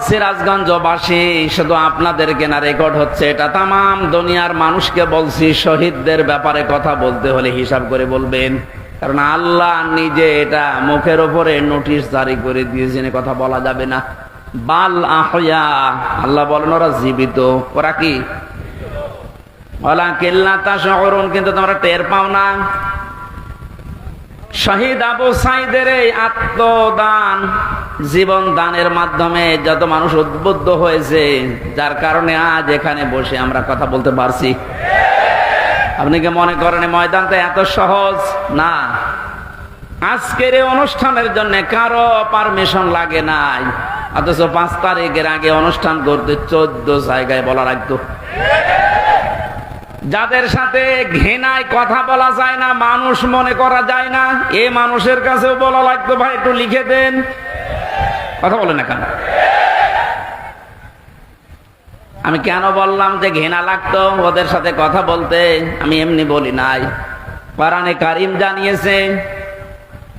সিরাজগঞ্জবাসী, শুধু আপনাদেরকে না রেকর্ড হচ্ছে এটা। তাম দুনিয়ার মানুষকে বলছি, শহীদদের ব্যাপারে কথা বলতে হলে হিসাব করে বলবেন। কারণ আল্লাহ নিজে এটা মুখের ওপরে নোটিশ জারি করে দিয়েছেন কথা বলা যাবে না। বাল আহয়া, আল্লাহ বলেন ওরা জীবিত। ওরা কি? ওলা কিন্তু তোমরা টের পাও না। শহীদ আবু সাইদের এই আত্মদান, জীবন দানের মাধ্যমে যত মানুষ উদ্বুদ্ধ হয়েছে, যার কারণে আজ এখানে বসে আমরা কথা বলতে পারছি। আপনি কি মনে করেন ময়দানটা এত সহজ? না। আজকের এই অনুষ্ঠানের জন্য কারও পারমিশন লাগে নাই। অথচ পাঁচ তারিখের আগে অনুষ্ঠান করতে চোদ্দ জায়গায় বলা লাগতো। যাদের সাথে ঘেনায় কথা বলা যায় না, মানুষ মনে করা যায় না, এ মানুষের কাছেও বলা লাগতো, ভাই, একটু লিখে দেন। কথা বলে না কেন? আমি কেন বললাম যে ঘেনা লাগতো ওদের সাথে কথা বলতে? আমি এমনি বলি নাই। কোরআনে কারিম জানিয়েছে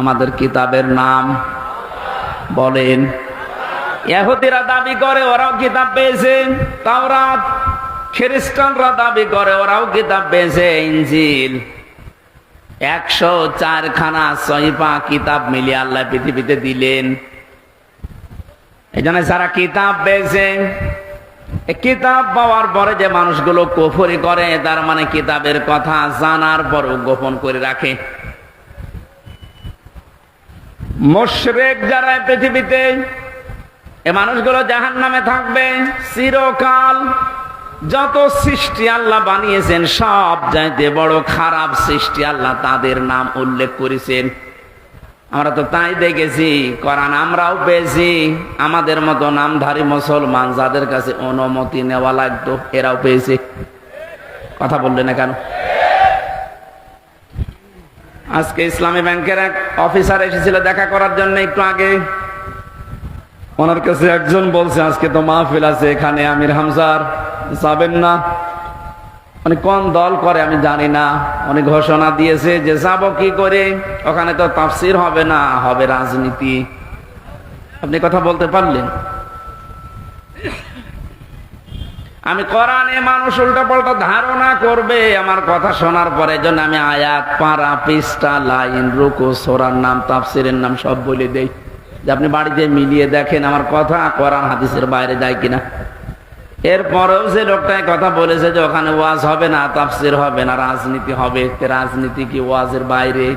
আমাদের কিতাবের নাম। বলেন, ইহুদিরা দাবি করে, ওরাও কিতাব পেয়েছে। তাওরাত, খ্রিস্টানরা দাবি করে, ওরাও কিতাব পেয়েছে। ইঞ্জিল একশো চারখানা সহিপা কিতাব মিলিয়ে আল্লাহ পৃথিবীতে দিলেন। এই জন্য যারা কিতাব পেয়েছে কিতাব পাওয়ার পরে যে মানুষগুলো কফরি করে, তার মানে কিতাবের কথা জানার পরও গোপন করে রাখে। মোশরেক যারা পৃথিবীতে, এ মানুষগুলো জাহান নামে থাকবে। চিরকাল যত সৃষ্টি আল্লাহ বানিয়েছেন, সব চাইতে বড় খারাপ সৃষ্টি আল্লাহ তাদের নাম উল্লেখ করেছেন। আমরা তো তাই দেখেছি করান আমরাও পেয়েছি। আমাদের মতো নামধারী মুসলমান যাদের কাছে অনুমতি নেওয়া লাগতো, এরাও পেয়েছে। কথা বললে না কেন? আজকে ইসলামী ব্যাংকের এক অফিসার এসেছিল দেখা করার জন্য একটু আগে। ওনার কাছে একজন বলছে, আজকে তো মাহফিল আছে এখানে, আমির হামজার, যাবেন না। মানে কোন দল করে আমি জানি না। উনি ঘোষণা দিয়েছে যে, যাব কি করে? ওখানে তো তাফসির হবে না, হবে রাজনীতি। আপনি কথা বলতে পারলেন? আমি কোরআনে মানুষ উল্টা পাল্টা ধারণা করবে, আমার কথা শোনার পরে জন্য আমি আয়াত পাড়া পৃষ্ঠা, লাইন, রুকু, সোরার নাম, তাফসিরের নাম সব বলে দেই। যে আপনি বাড়িতে মিলিয়ে দেখেন আমার কথা, কোরআন হাদিসের বাইরে যায় কিনা। এরপরেও যে লোকটাই কথা বলেছে যে ওখানে ওয়াজ হবে না, তাফসির হবে না, রাজনীতি হবে রাজনীতি কি ওয়াজের বাইরে?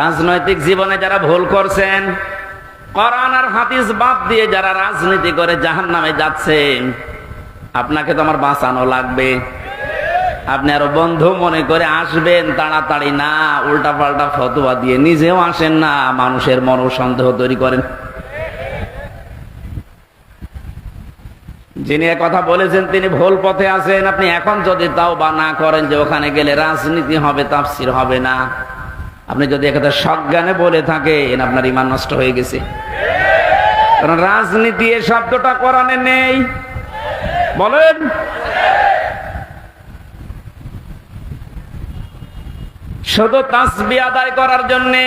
রাজনৈতিক জীবনে যারা ভুল করছেন আর বাদ দিয়ে যারা রাজনীতি করে জাহান নামে যাচ্ছেন আপনাকে তো আমার বাঁচানো লাগবে। আপনি আরও বন্ধু মনে করে আসবেন, তাড়াতাড়ি না উল্টা পাল্টা দিয়ে নিজেও আসেন না, মানুষের মন সন্দেহ তৈরি করেন। যিনি কথা বলেছেন, তিনি ভুল পথে আছেন। আপনি এখন যদি তাও বা না করেন যে ওখানে গেলে রাজনীতি হবে, তাফসির হবে না। আপনি যদি একথা সজ্ঞানে বলে থাকেন, আপনার ইমান নষ্ট হয়ে গেছে। কারণ রাজনীতি এ শব্দটা করানে নেই। বলেন। শুধু তাসবি আদায় করার জন্যে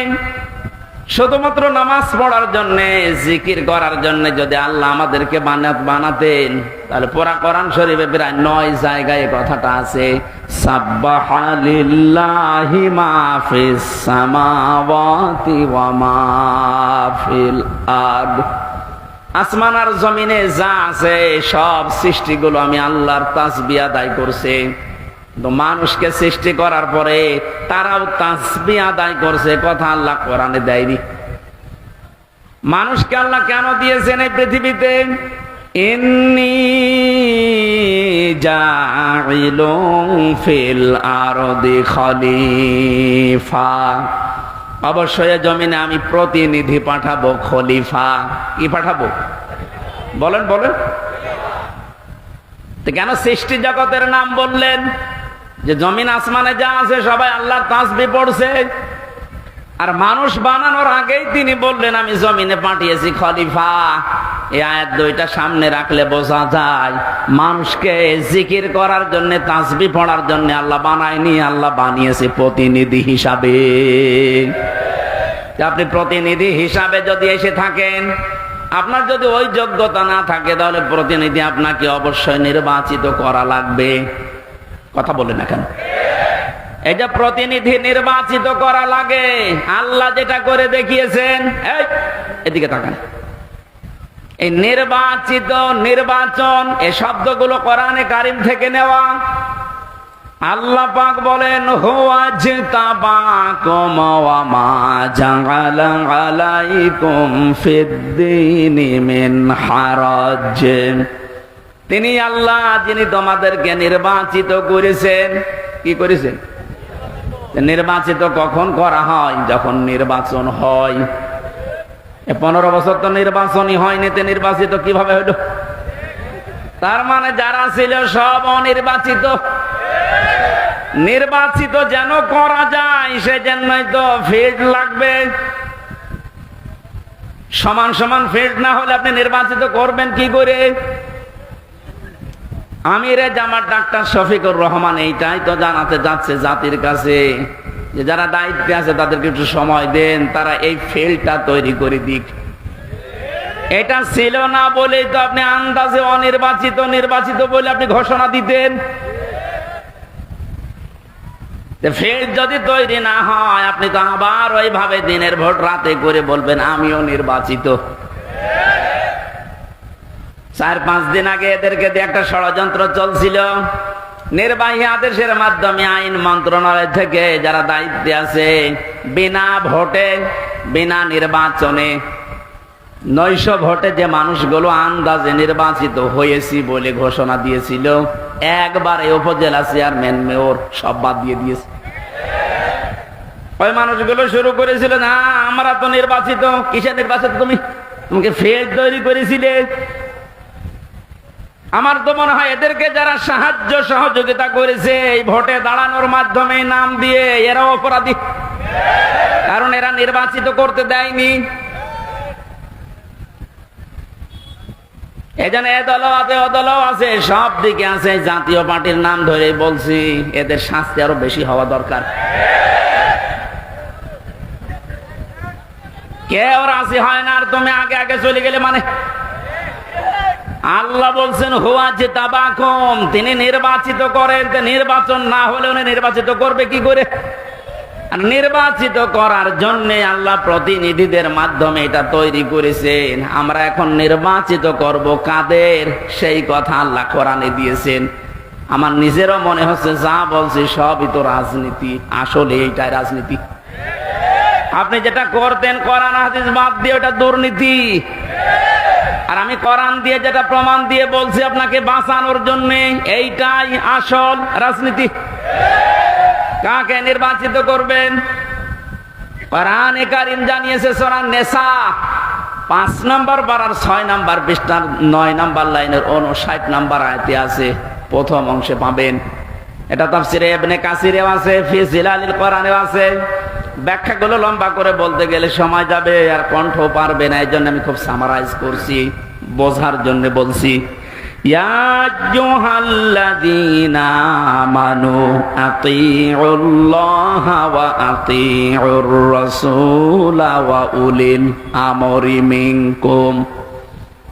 শুধুমাত্র নামাজ পড়ার জন্য, জিকির করার জন্য যদি আল্লাহ আমাদেরকে বানাত বানাতেন, তাহলে পুরা কোরআন শরীফে প্রায় নয় জায়গায় কথাটা আছে আসমান আর জমিনে যা আছে, সব সৃষ্টিগুলো আমি আল্লাহর তাসবি আদায় করছে। মানুষকে সৃষ্টি করার পরে তারাও তাসবি আদায় করছে, কথা আল্লাহ কোরআনে দেয়নি। মানুষকে আল্লাহ কেন দিয়েছেন এই পৃথিবীতে? ফিল আরদি খলিফা। অবশ্যই জমিনে আমি প্রতিনিধি পাঠাবো খলিফা। কি পাঠাবো? বলেন বলেন। কেন সৃষ্টি জগতের নাম বললেন? যে জমিন আসমানে যা আছে সবাই আল্লাহর তাসবি পড়ছে। আর মানুষ বানানোর আগেই তিনি বললেন, আমি জমিনে পাঠিয়েছি খলিফা। এই আয়াত দুইটা সামনে রাখলে বোঝা যায়, মানুষকে জিকির করার জন্য, তাসবি পড়ার জন্য আল্লাহ বানায়নি, আল্লাহ বানিয়েছে প্রতিনিধি হিসাবে। আপনি প্রতিনিধি হিসাবে যদি এসে থাকেন, আপনার যদি ওই যোগ্যতা না থাকে, তাহলে প্রতিনিধি আপনাকে অবশ্যই নির্বাচিত করা লাগবে। কথা বলে না কেন? এই যে প্রতিনিধি নির্বাচিত করা লাগে, আল্লাহ যেটা করে দেখিয়েছেন এদিকে তাকান। এই নির্বাচিত, নির্বাচন এই শব্দগুলো কোরআনে কারিম থেকে নেওয়া। আল্লাহ পাক বলেন হুয়াজ তাবাকুম ওয়া মা জাআলা আলাইকুম ফিদ্দীনি মিন হারাজ। তিনি আল্লাহ, যিনি তোমাদেরকে নির্বাচিত করেছেন। কি করেছেন? নির্বাচিত কখন করা হয়? যখন নির্বাচন হয়। পনেরো বছর তো নির্বাচনই হয়নি, তো নির্বাচিত কীভাবে হইল? তার মানে যারা ছিল সব অনির্বাচিত। নির্বাচিত যেন করা যায় সে সেজন্যই তো ফিল্ড লাগবে। সমান সমান ফিল্ড না হলে আপনি নির্বাচিত করবেন কি করে? আমিরে জামার ডাক্তার শফিকুর রহমান এইটাই তো জানাতে যাচ্ছে জাতির কাছে। যে যারা দায়িত্বে আছে তাদেরকে একটু সময় দেন, তারা এই ফিল্ডটা তৈরি করে দিক। এটা ছিল না বলেই তো আপনি আন্দাজে অনির্বাচিত, নির্বাচিত বলে আপনি ঘোষণা দিতেন। ফিল্ড যদি তৈরি না হয়, আপনি তো আবার ওইভাবে দিনের ভোট রাতে করে বলবেন, আমিও নির্বাচিত। চার, পাঁচ দিন আগে এদেরকে দিয়ে একটা ষড়যন্ত্র চলছিল। নির্বাহী আদেশের মাধ্যমে আইন মন্ত্রণালয় থেকে যারা দায়িত্বে আছে, বিনা ভোটে, বিনা নির্বাচনে নৈশ ভোটে যে মানুষগুলো আন্দাজে নির্বাচিত হয়েছি বলে ঘোষণা দিয়েছিল, একবারে উপজেলা চেয়ারম্যান মেয়র সব বাদ দিয়ে দিয়েছে। ওই মানুষগুলো শুরু করেছিল, না, আমরা তো নির্বাচিত কিসে নির্বাচিত তুমি? তোমাকে ফেল তৈরি করেছিলে আমার তো মনে হয় এদেরকে যারা সাহায্য সহযোগিতা করেছে, এই ভোটে দাঁড়ানোর মাধ্যমে নাম দিয়ে এরা অপরাধী। কারণ এরা নির্বাচিত করতে দেয়নি। এ দল আছে, ও দল আছে, সব দিকে আছে, জাতীয় পার্টির নাম ধরে বলছি, এদের শাস্তি আরও বেশি হওয়া দরকার। কেউ রাজি হয় না আর তুমি আগে আগে চলে গেলে মানে? আল্লাহ বলছেন, হুয়া যে তাবাকম তিনি নির্বাচিত করেন নির্বাচন না হলে উনি নির্বাচিত করবে কি করে? আর নির্বাচিত করার জন্য আল্লাহ প্রতিনিধিদের মাধ্যমে এটা তৈরি করেছেন। আমরা এখন নির্বাচিত করব কাদের? সেই কথা আল্লাহ কোরআনে দিয়েছেন। আমার নিজেরও মনে হচ্ছে, যা বলছি সবই তো রাজনীতি। আসলে এইটাই রাজনীতি। আপনি যেটা করতেন, কোরআন, হাদিস বাদ দিয়ে ওটা দুর্নীতি। আর আমি কোরআন দিয়ে যেটা প্রমাণ দিয়ে বলছি আপনাকে বাঁচানোর জন্য, এইটাই আসল রাজনীতি। কাকে নির্বাচিত করবেন? কারিম জানিয়েছে নেশা পাঁচ নম্বর বারার ছয় নম্বর নয় নম্বর লাইনের উনষাট নম্বর আয়তে আছে, প্রথম অংশে পাবেন। এটা তাফসিরে এবনে কাসিরেও আছে, ফি জিলালিল কোরআনেও আছে। ব্যাখ্যাগুলো লম্বা করে বলতে গেলে সময় যাবে আর কণ্ঠ পারবে না এই জন্য আমি খুব সামারাইজ করছি, বোঝার জন্য বলছি।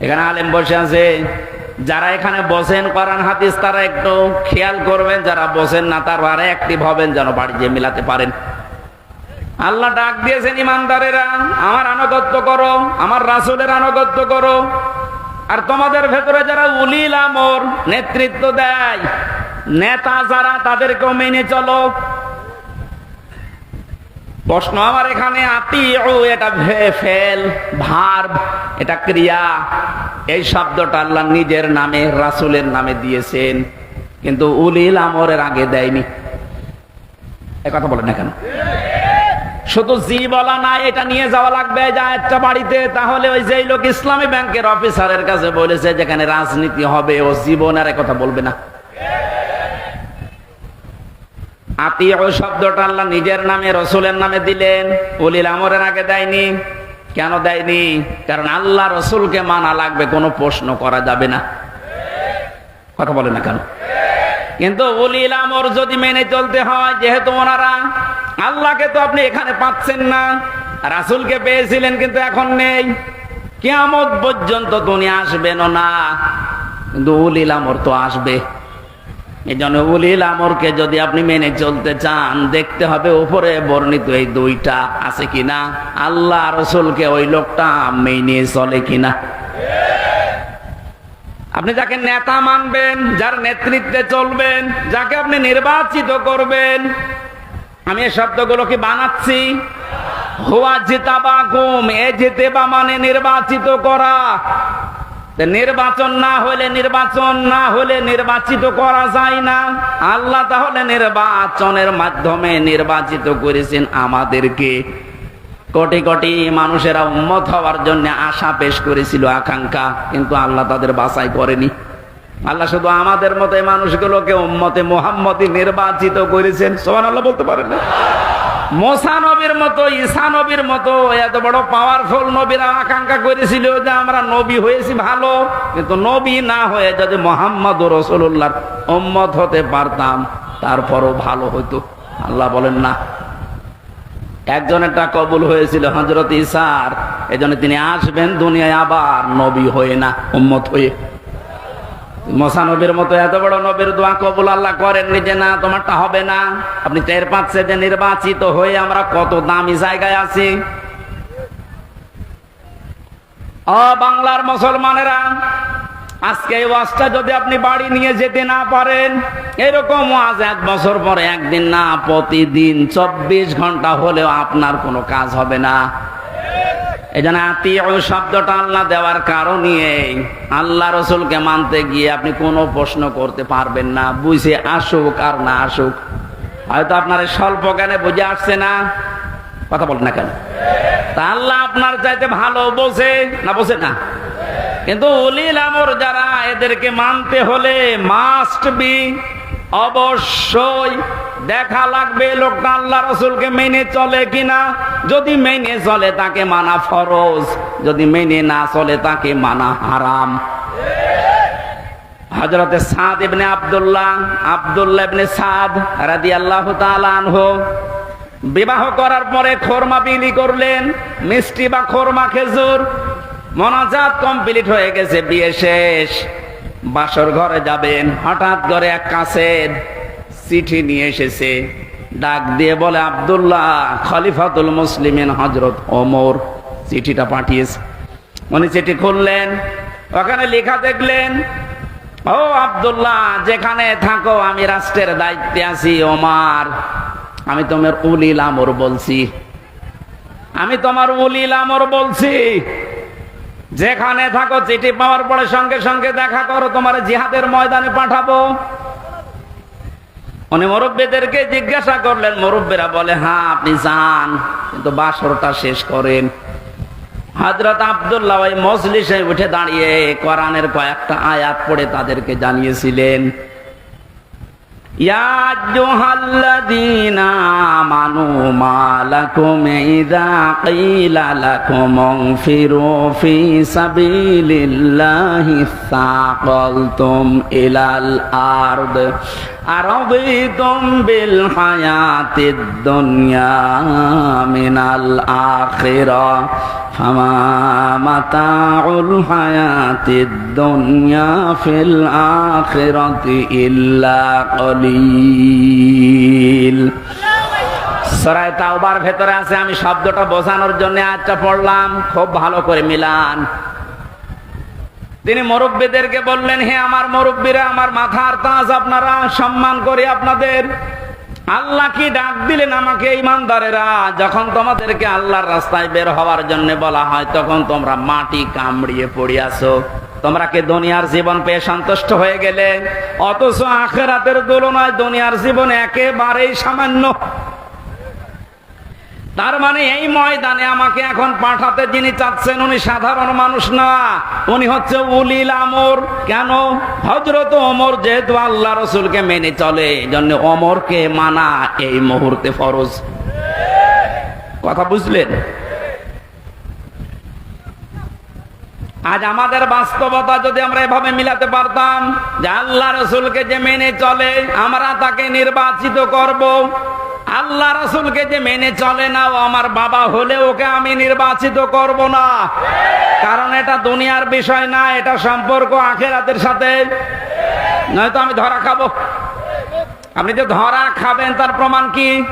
এখানে আলেম বসে আছে। যারা এখানে বসেন, কোরআন, হাদিস, তারা একটু খেয়াল করবেন, যারা বসেন না, তারা অ্যাক্টিভ হবেন, যেন বাড়ি যেয়ে মিলাতে পারেন। আল্লাহ ডাক দিয়েছেন, ইমানদারেরা, আমার আনুগত্য করো, আমার রাসুলের আনুগত্য করো। আর তোমাদের ভেতরে যারা উলিল আমর, নেতৃত্ব দেয়, নেতা যারা, তাদেরকেও মেনে চলো। প্রশ্ন আমার এখানে আতি এটা ভে- ফেল, ভার্ব, এটা ক্রিয়া? এই শব্দটা আল্লাহ নিজের নামে, রাসুলের নামে দিয়েছেন, কিন্তু উলিল আমরের আগে দেয়নি। এ কথা বলেন না কেন? শুধু জি বলা না এটা নিয়ে যাওয়া লাগবে যা একটা বাড়িতে। তাহলে ওই যে লোক ইসলামী ব্যাংকের অফিসারের কাছে বলেছে, যেখানে রাজনীতি হবে, ও জীবনের কথা বলবে না। শব্দটা আল্লাহ নিজের নামে, রসুলের নামে দিলেন। উলিল আমরের আগে দেয়নি। কেন দেয়নি? কারণ আল্লাহ রসুলকে মানা লাগবে, কোনো প্রশ্ন করা যাবে না। কথা বলে না কেন? কিন্তু উলিল আমর যদি মেনে চলতে হয়, যেহেতু ওনারা আল্লাহকে তো আপনি এখানে পাচ্ছেন না, রাসুলকে পেয়েছিলেন কিন্তু এখন নেই। কেমন পর্যন্ত তুমি আসবেন না কিন্তু উলিল আমর তো আসবে। এই জন্য উলিল আমরকে যদি আপনি মেনে চলতে চান, দেখতে হবে উপরে বর্ণিত এই দুইটা আছে কিনা। আল্লাহ রসুলকে ওই লোকটা মেনে চলে কিনা। আপনি যাকে নেতা মানবেন, যার নেতৃত্বে চলবেন, যাকে আপনি নির্বাচিত করবেন আমি এই শব্দগুলো কি বানাচ্ছি? হুয়া জিতাবা গুম, এ জিতেবা মানে নির্বাচিত করা। নির্বাচন না হলে নির্বাচন, না হলে নির্বাচিত করা যায় না। আল্লাহ তাহলে নির্বাচনের মাধ্যমে নির্বাচিত করেছেন আমাদেরকে। কোটি কোটি মানুষেরা উম্মত হওয়ার জন্য আশা পেশ করেছিল, আকাঙ্ক্ষা, কিন্তু আল্লাহ তাদের বাছাই করেনি। আল্লাহ শুধু আমাদের মতো মানুষগুলোকে উম্মতে মোহাম্মদই নির্বাচিত করেছেন। সোহান আল্লাহ বলতে পারেন না। মতো, ঈসা নবীর মতো, এত বড় পাওয়ারফুল নবীরা আকাঙ্ক্ষা করেছিল যে আমরা নবী হয়েছি ভালো, কিন্তু নবী না হয়ে যদি মোহাম্মদ রসুল্লাহর উম্মত হতে পারতাম, তারপরও ভালো হতো আল্লাহ বলেন, না। একজনেরটা কবুল হয়েছিল হজরত ইসার এজন্য তিনি আসবেন দুনিয়ায় আবার নবী হয়ে না, উম্মত হয়ে। মশা নবীর মতো এত বড় নবীর দোয়া কবুল আল্লাহ করেননি যে না, তোমারটা হবে না। আপনি টের পাচ্ছে যে নির্বাচিত হয়ে আমরা কত দামি জায়গায় আছি। অ, বাংলার মুসলমানেরা, আজকে এই ওয়াজটা যদি আপনি বাড়ি নিয়ে যেতে না পারেন, এরকম ওয়াজ এক বছর পরে একদিন না, প্রতিদিন চব্বিশ ঘণ্টা হলেও আপনার কোনো কাজ হবে না। দেওয়ার আল্লাহ রসুলকে মানতে গিয়ে আপনি কোনো প্রশ্ন করতে পারবেন না। আসুক আর না আসুক। হয়তো আপনার স্বল্প জ্ঞানে বুঝে আসছে না। কথা বলেন না কেন? তা আল্লাহ আপনার চাইতে ভালো বোঝে না বোঝে না? কিন্তু উলিল আমর যারা, এদেরকে মানতে হলে মাস্ট বি অবশ্যই দেখা লাগবে লোকটা আল্লাহ রসুলকে মেনে চলে কিনা। যদি মেনে চলে তাকে মানা ফরজ, যদি মেনে না চলে তাকে মানা হারাম। হজরতে সাদ ইবনে আব্দুল্লাহ আব্দুল্লাহ ইবনে সাদ রাদি আল্লাহ আনহু বিবাহ করার পরে খোরমা বিলি করলেন, মিষ্টি বা খোরমা খেজুর, মনাজাত কমপ্লিট হয়ে গেছে, বিয়ে শেষ। বাসর ঘরে যাবেন, হঠাৎ করে এক কাছের চিঠি নিয়ে এসেছে। ডাক দিয়ে বলে, আব্দুল্লাহ, খলিফাতুল মুসলিমিন হজরত ওমর। চিঠিটা পাঠিয়েছে। উনি চিঠি খুললেন, ওখানে লেখা দেখলেন, ও আবদুল্লাহ, যেখানে থাকো, আমি রাষ্ট্রের দায়িত্বে আছি, ওমার। আমি তোমার উলিল আমর বলছি। আমি তোমার উলিল আমর বলছি। যেখানে থাকো, চিঠি পাওয়ার পরে সঙ্গে সঙ্গে দেখা করো, তোমার জিহাদের ময়দানে পাঠাবো। উনি মুরব্বীদেরকে জিজ্ঞাসা করলেন, মুরব্বীরা বলে হ্যাঁ আপনি যান, কিন্তু বাসরটা শেষ করেন। হাজরত আবদুল্লাহ মজলিসে উঠে দাঁড়িয়ে কোরআনের কয়েকটা আয়াত পড়ে তাদেরকে জানিয়েছিলেন। يا أيها الذين آمنوا ما لكم إذا قيل لكم انفروا في سبيل الله ثاقلتم إلى الأرض أرضيتم بالحياة الدنيا من الآخرة فما متاع الحياة الدنيا في الآخرة إلا قليل তাওবার ভেতরে আছে, আমি শব্দটা বোঝানোর জন্য আজটা পড়লাম। খুব ভালো করে মিলান। তিনি মুরব্বীদেরকে বললেন, হে আমার মুরব্বীরা, আমার মাথার তাজ আপনারা সম্মান করি আপনাদের। আল্লাহ কি ডাক দিলেন আমাকে ইমানদারেরা? যখন তোমাদেরকে আল্লাহর রাস্তায় বের হওয়ার জন্য বলা হয়, তখন তোমরা মাটি কামড়িয়ে পড়িয়াছো তোমরা কি দুনিয়ার জীবন পেয়ে সন্তুষ্ট হয়ে গেলে? অথচ আখেরাতের তুলনায় দুনিয়ার জীবন একেবারেই সামান্য। তার মানে এই ময়দানে আমাকে এখন পাঠাতে যিনি চাচ্ছেন, উনি সাধারণ মানুষ না। উনি হচ্ছে উলিল আমর। কেন? হজরত অমর যেহেতু আল্লাহ রসুলকে মেনে চলে এই জন্য অমরকে মানা এই মুহূর্তে ফরজ। কথা বুঝলেন? আজ আমাদের বাস্তবতা যদি আমরা এভাবে মিলাতে পারতাম যে আল্লাহ রসুলকে যে মেনে চলে, আমরা তাকে নির্বাচিত করব। আল্লাহ রসুলকে যে মেনে চলে না, ও আমার বাবা হলে ওকে আমি নির্বাচিত করব না। কারণ এটা দুনিয়ার বিষয় না, এটা সম্পর্ক আখেরাতের সাথে। নয়তো আমি ধরা খাব। আপনি যে ধরা খাবেন, তার প্রমাণ কি?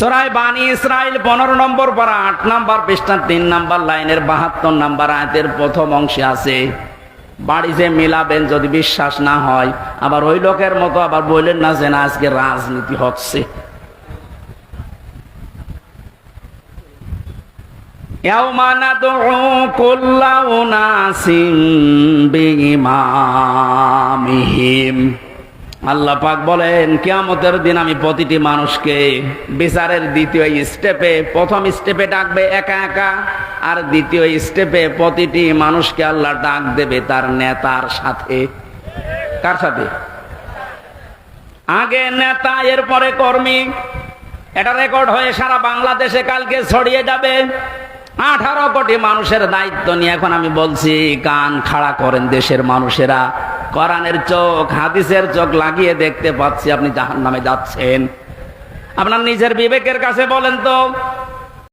সরায় বাণী ইসরায়েল পনেরো নম্বর পারা, আট নম্বর পৃষ্ঠা, তিন নম্বর লাইনের বাহাত্তর নম্বর আয়াতের প্রথম অংশে আছে, বাড়ি যে মিলাবেন যদি বিশ্বাস না হয়, আবার ওই লোকের মতো আবার বললেন না যে না, আজকে রাজনীতি হচ্ছে। কল্লা আল্লাহ পাক বলেন, কিয়ামতের দিন আমি প্রতিটি মানুষকে বিচারের দ্বিতীয় স্টেপে প্রথম স্টেপে ডাকবে একা একা, আর দ্বিতীয় স্টেপে প্রতিটি মানুষকে আল্লাহ ডাক দেবে তার নেতার সাথে। কার সাথে? আগে নেতা, এরপরে কর্মী। এটা রেকর্ড হয়ে সারা বাংলাদেশে কালকে ছড়িয়ে যাবে। আঠারো কোটি মানুষের দায়িত্ব নিয়ে এখন আমি বলছি, কান খাড়া করেন দেশের মানুষেরা। করানের চোখ, হাদিসের চোখ লাগিয়ে দেখতে পাচ্ছি, আপনি জাহান নামে যাচ্ছেন। আপনার নিজের বিবেকের কাছে বলেন তো